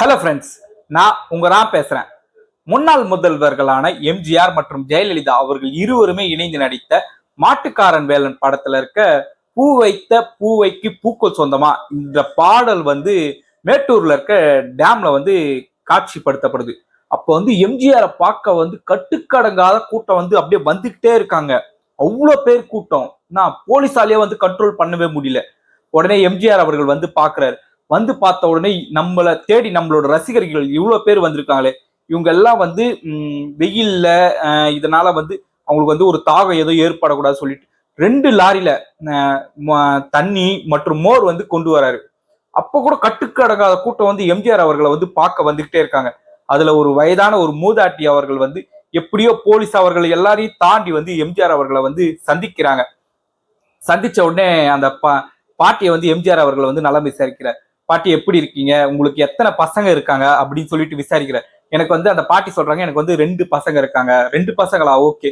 Hello friends நான் உங்க நான் பேசுறேன். முன்னாள் முதல்வர்களான எம்ஜிஆர் மற்றும் ஜெயலலிதா அவர்கள் இருவருமே இணைந்து நடித்த மாட்டுக்காரன் வேலன் படத்துல இருக்க பூ வைத்த பூவைக்கு பூக்கள் சொந்தமா இந்த பாடல் வந்து மேட்டூர்ல இருக்க டேம்ல வந்து காட்சிப்படுத்தப்படுது. அப்போ வந்து எம்ஜிஆரை பார்க்க வந்து கட்டுக்கடங்காத கூட்டம் வந்து அப்படியே வந்துகிட்டே இருக்காங்க. அவ்வளோ பேர் கூட்டம். நான் போலீஸாலேயே வந்து கண்ட்ரோல் பண்ணவே முடியல. உடனே எம்ஜிஆர் அவர்கள் வந்து பார்க்குறாரு. வந்து பார்த்த உடனே நம்மளை தேடி நம்மளோட ரசிகர்கள் இவ்வளோ பேர் வந்திருக்காங்களே. இவங்க எல்லாம் வந்து வெயில்ல இதனால வந்து அவங்களுக்கு வந்து ஒரு தாகம் ஏதோ ஏற்படக்கூடாது சொல்லிட்டு ரெண்டு லாரியில ம- தண்ணி மற்றும் மோர் வந்து கொண்டு வராரு. அப்போ கூட கட்டுக்கடங்காத கூட்டம் வந்து எம்ஜிஆர் அவர்களை வந்து பார்க்க வந்துகிட்டே இருக்காங்க. அதுல ஒரு வயதான ஒரு மூதாட்டி அவர்கள் வந்து எப்படியோ போலீஸ் அவர்கள் எல்லாரையும் தாண்டி வந்து எம்ஜிஆர் அவர்களை வந்து சந்திக்கிறாங்க. சந்திச்ச உடனே அந்த பா பாட்டியை வந்து எம்ஜிஆர் அவர்களை வந்து நலம் விசாரிக்கிறார். பாட்டி எப்படி இருக்கீங்க? உங்களுக்கு எத்தனை பசங்க இருக்காங்க? அப்படின்னு சொல்லிட்டு விசாரிக்கிற. எனக்கு வந்து அந்த பாட்டி சொல்றாங்க எனக்கு வந்து ரெண்டு பசங்க இருக்காங்க. ரெண்டு பசங்களா? ஓகே.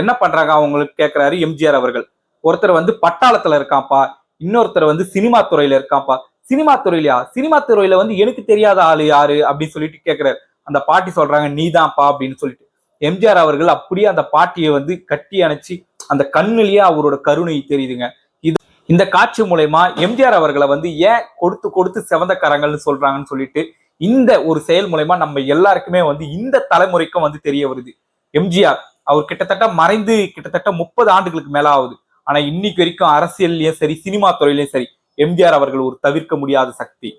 என்ன பண்றாங்க? அவங்களுக்கு கேட்கிறாரு எம்ஜிஆர் அவர்கள். ஒருத்தர் வந்து பட்டாளத்துல இருக்கான்ப்பா. இன்னொருத்தர் வந்து சினிமா துறையில இருக்கான்ப்பா. சினிமா துறையிலயா? சினிமா துறையில வந்து எனக்கு தெரியாத ஆளு யாரு? அப்படின்னு சொல்லிட்டு கேட்கிறாரு அந்த பாட்டி சொல்றாங்க நீதான்ப்பா அப்படின்னு சொல்லிட்டு. எம்ஜிஆர் அவர்கள் அப்படியே அந்த பாட்டியை வந்து கட்டி அணைச்சி அந்த கண்ணுலயே அவரோட கருணை தெரியுதுங்க. இந்த காட்சி மூலயமா எம்ஜிஆர் அவர்களை வந்து ஏன் கொடுத்து கொடுத்து செவந்த கரங்கள்னு சொல்றாங்கன்னு சொல்லிட்டு இந்த ஒரு செயல் மூலயமா நம்ம எல்லாருக்குமே வந்து இந்த தலைமுறைக்கும் வந்து தெரிய வருது. எம்ஜிஆர் அவர் கிட்டத்தட்ட மறைந்து கிட்டத்தட்ட முப்பது ஆண்டுகளுக்கு மேல ஆகுது ஆனா இன்னைக்கு வரைக்கும் அரசியல்லையும் சரி சினிமா துறையிலயும் சரி எம்ஜிஆர் அவர்கள் ஒரு தவிர்க்க முடியாத சக்தி.